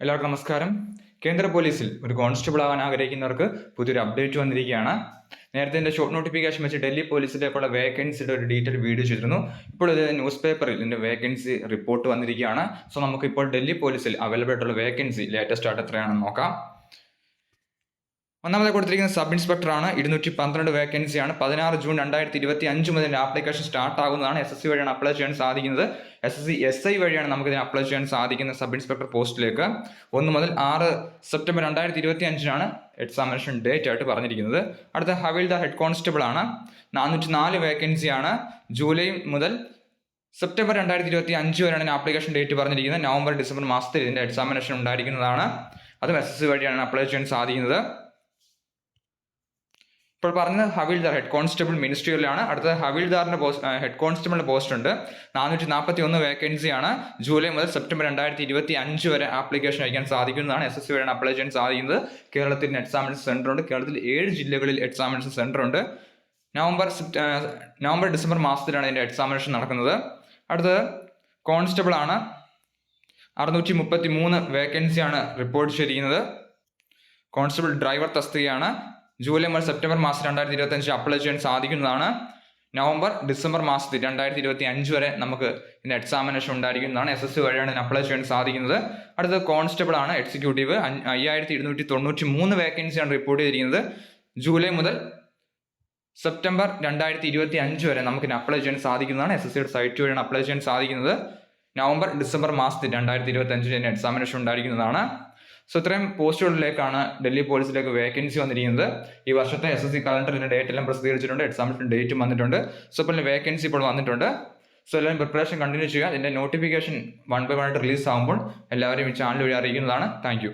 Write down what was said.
എല്ലാവർക്കും നമസ്കാരം. കേന്ദ്ര പോലീസിൽ ഒരു കോൺസ്റ്റബിൾ ആവാൻ ആഗ്രഹിക്കുന്നവർക്ക് പുതിയൊരു അപ്ഡേറ്റ് വന്നിരിക്കുകയാണ്. നേരത്തെ എന്റെ ഷോർട്ട് നോട്ടിഫിക്കേഷൻ വെച്ച് ഡൽഹി പോലീസിലേക്കുള്ള വേക്കൻസിയുടെ ഒരു ഡീറ്റെയിൽ വീഡിയോ ചെയ്തിരുന്നു. ഇപ്പോൾ ഇത് ന്യൂസ് പേപ്പറിൽ ഇതിന്റെ വേക്കൻസി റിപ്പോർട്ട് വന്നിരിക്കുകയാണ്. സോ നമുക്ക് ഇപ്പോൾ ഡൽഹി പോലീസിൽ അവൈലബിൾ ആയിട്ടുള്ള വേക്കൻസി ലേറ്റസ്റ്റ് ആയിട്ട് എത്രയാണെന്ന് നോക്കാം. ഒന്നാമത് കൊടുത്തിരിക്കുന്ന സബ് ഇൻസ്പെക്ടറാണ്. ഇരുന്നൂറ്റി പന്ത്രണ്ട് വേക്കൻസിയാണ് പതിനാറ് ജൂൺ രണ്ടായിരത്തി ഇരുപത്തി അഞ്ച് മുതൽ ആപ്ലിക്കേഷൻ സ്റ്റാർട്ട് ആകുന്നതാണ് എസ് എസ് സി വഴിയാണ് അപ്ലൈ ചെയ്യാൻ സാധിക്കുന്നത്. S S C S I വഴിയാണ് നമുക്ക് ഇതിന് അപ്ലൈ ചെയ്യാൻ സാധിക്കുന്ന സബ് ഇൻസ്പെക്ടർ പോസ്റ്റിലേക്ക്. ഒന്ന് മുതൽ ആറ് സെപ്റ്റംബർ രണ്ടായിരത്തി ഇരുപത്തി അഞ്ചിനാണ് എക്സാമിനേഷൻ ഡേറ്റ് ആയിട്ട് പറഞ്ഞിരിക്കുന്നത്. അടുത്ത ഹവിൽദ ഹെഡ് കോൺസ്റ്റബിൾ ആണ്. നാനൂറ്റി നാല് വേക്കൻസിയാണ് ജൂലൈ മുതൽ സെപ്റ്റംബർ രണ്ടായിരത്തി ഇരുപത്തി അഞ്ച് വരെയാണ് ആപ്ലിക്കേഷൻ ഡേറ്റ് പറഞ്ഞിരിക്കുന്നത്. നവംബർ ഡിസംബർ മാസത്തിൽ ഇതിന്റെ എക്സാമിനേഷൻ ഉണ്ടായിരിക്കുന്നതാണ്. അതും എസ് എസ് സി വഴിയാണ് അപ്ലൈ ചെയ്യാൻ സാധിക്കുന്നത്. ഇപ്പോൾ പറഞ്ഞത് ഹവിൽദാർ ഹെഡ് കോൺസ്റ്റബിൾ മിനിസ്ട്രിയിലാണ് അടുത്തത് ഹവിൽദാറിന്റെ പോസ്റ്റ് ഹെഡ് കോൺസ്റ്റബിളിന്റെ പോസ്റ്റ് ഉണ്ട്. നാനൂറ്റി നാൽപ്പത്തി ഒന്ന് വേക്കൻസിയാണ് ജൂലൈ മുതൽ സെപ്റ്റംബർ രണ്ടായിരത്തി ഇരുപത്തി അഞ്ച് വരെ ആപ്ലിക്കേഷൻ അയക്കാൻ സാധിക്കുന്നതാണ്. എസ് എസ് സി വരെയാണ് അപ്ലൈ ചെയ്യാൻ സാധിക്കുന്നത്. കേരളത്തിൽ എക്സാമിനേഷൻ സെന്റർ ഉണ്ട്. കേരളത്തിൽ ഏഴ് ജില്ലകളിൽ എക്സാമിനേഷൻ സെന്റർ ഉണ്ട്. നവംബർ നവംബർ ഡിസംബർ മാസത്തിലാണ് ഇതിന്റെ എക്സാമിനേഷൻ നടക്കുന്നത്. അടുത്തത് കോൺസ്റ്റബിൾ ആണ്. അറുന്നൂറ്റി മുപ്പത്തി മൂന്ന് വേക്കൻസിയാണ് റിപ്പോർട്ട് ചെയ്തിരിക്കുന്നത്. കോൺസ്റ്റബിൾ ഡ്രൈവർ തസ്തികയാണ്. ജൂലൈ മുതൽ സെപ്റ്റംബർ മാസം രണ്ടായിരത്തി ഇരുപത്തി അഞ്ച് അപ്ലൈ ചെയ്യാൻ സാധിക്കുന്നതാണ്. നവംബർ ഡിസംബർ മാസത്തിൽ രണ്ടായിരത്തി ഇരുപത്തി അഞ്ച് വരെ നമുക്ക് ഇതിന് എക്സാമിനേഷൻ ഉണ്ടായിരിക്കുന്നതാണ്. എസ് എസ് സി വഴിയാണ് ഇതിന് അപ്ലൈ ചെയ്യാൻ സാധിക്കുന്നത്. അടുത്തത് കോൺസ്റ്റബിൾ ആണ് എക്സിക്യൂട്ടീവ് അയ്യായിരത്തി ഇരുന്നൂറ്റി തൊണ്ണൂറ്റി മൂന്ന് വേക്കൻസിയാണ് റിപ്പോർട്ട് ചെയ്തിരിക്കുന്നത്. ജൂലൈ മുതൽ സെപ്റ്റംബർ രണ്ടായിരത്തി ഇരുപത്തി അഞ്ച് വരെ നമുക്ക് അപ്ലൈ ചെയ്യാൻ സാധിക്കുന്നതാണ്. എസ് എസ് സിയുടെ സൈറ്റ് വഴിയാണ് അപ്ലൈ ചെയ്യാൻ സാധിക്കുന്നത്. നവംബർ ഡിസംബർ മാസത്തിൽ രണ്ടായിരത്തി ഇരുപത്തി അഞ്ചിന് എക്സാമിനേഷൻ ഉണ്ടായിരിക്കുന്നതാണ്. സോ ഇത്രയും പോസ്റ്റുകളിലേക്കാണ് ഡൽഹി പോലീസിലേക്ക് വേക്കൻസി വന്നിരിക്കുന്നത്. ഈ വർഷത്തെ എസ് എസ് സി കലണ്ടറിന്റെ ഡേറ്റ് എല്ലാം പ്രസിദ്ധീകരിച്ചിട്ടുണ്ട്. എക്സാമിന്റെ ഡേറ്റും വന്നിട്ടുണ്ട്. സോ ഇപ്പോൾ വേക്കൻസി ഇപ്പോൾ വന്നിട്ടുണ്ട്. സോ എല്ലാവരും പ്രിപ്പറേഷൻ കണ്ടിന്യൂ ചെയ്യുക. അതിന്റെ നോട്ടിഫിക്കേഷൻ വൺ ബൈ വൺ ആയിട്ട് റിലീസ് ആകുമ്പോൾ എല്ലാവരും ഈ ചാനൽ വഴി അറിയിക്കുന്നതാണ്. താങ്ക്